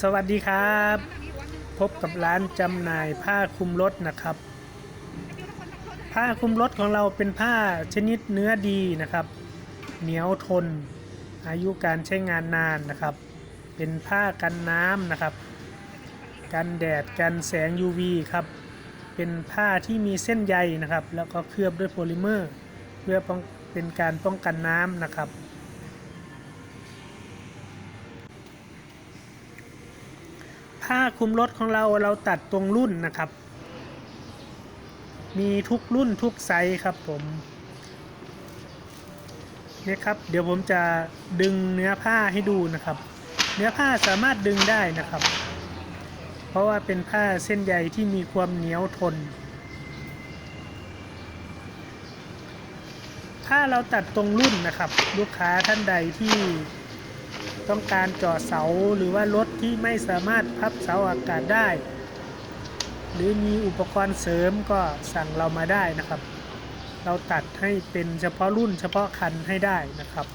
สวัสดีครับ พบกับร้านจำหน่ายผ้าคลุมรถนะครับ ผ้าคลุมรถของเราเป็นผ้าชนิดเนื้อดีนะครับ เหนียวทน อายุการใช้งานนานนะครับ เป็นผ้ากันน้ำนะครับ กันแดดกันแสง UV ครับ เป็นผ้าที่มีเส้นใยนะครับ แล้วก็เคลือบด้วยโพลิเมอร์ เพื่อเป็นการป้องกันน้ำนะครับ ผ้าคลุมรถของเราเราตัดตรงรุ่นนะครับ มีทุกรุ่นทุกไซส์ครับผมเนี่ยครับ เดี๋ยวผมจะดึงเนื้อผ้าให้ดูนะครับ เนื้อผ้าสามารถดึงได้นะครับ เพราะว่าเป็นผ้าเส้นใยที่มีความเหนียวทน ถ้าเราตัดตรงรุ่นนะครับ ลูกค้าท่านใดที่ ต้องการเจาะเสาหรือว่ารถที่ไม่สามารถพับเสาอากาศได้ หรือมีอุปกรณ์เสริมก็สั่งเรามาได้นะครับ เราตัดให้เป็นเฉพาะรุ่นเฉพาะคันให้ได้นะครับ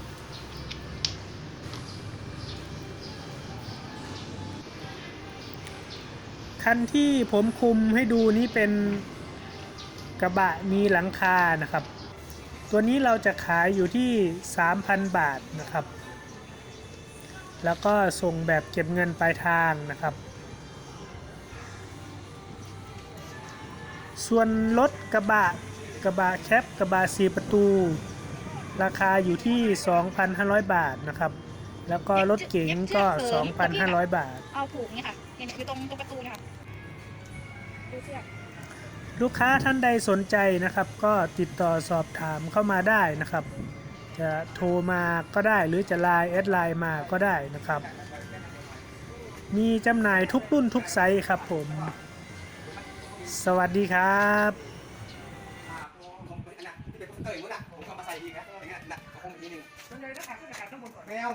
คันที่ผมคุมให้ดูนี้เป็นกระบะมีหลังคานะครับ ตัวนี้เราจะขายอยู่ที่ 3,000 บาทนะครับ แล้วก็ส่งแบบเก็บเงินปลายทางนะครับ ส่วนรถกระบะกระบะแคปกระบะสีประตู ราคาอยู่ที่ 2,500 บาทนะครับ แล้วก็รถเก๋งก็ 2,500 บาท เอาผูกนี่ค่ะเนี่ยอยู่ตรงตรงประตูเนี่ยค่ะดูเสื้อลูกค้าท่านใดสนใจนะครับ ก็ติดต่อสอบถามเข้ามาได้นะครับ จะโทรมาก็ได้หรือจะไลน์แอดไลน์มาก็ได้นะครับ มีจำหน่ายทุกรุ่นทุกไซส์ครับผม สวัสดีครับผมเป็นอันน่ะที่เป็นเตยมั้งน่ะผมก็มาใส่อีกนะอย่างเงี้ยน่ะเขาคงอีกนิดนึงยังไงถ้าขาดก็จะขาดข้างบนก่อนแมว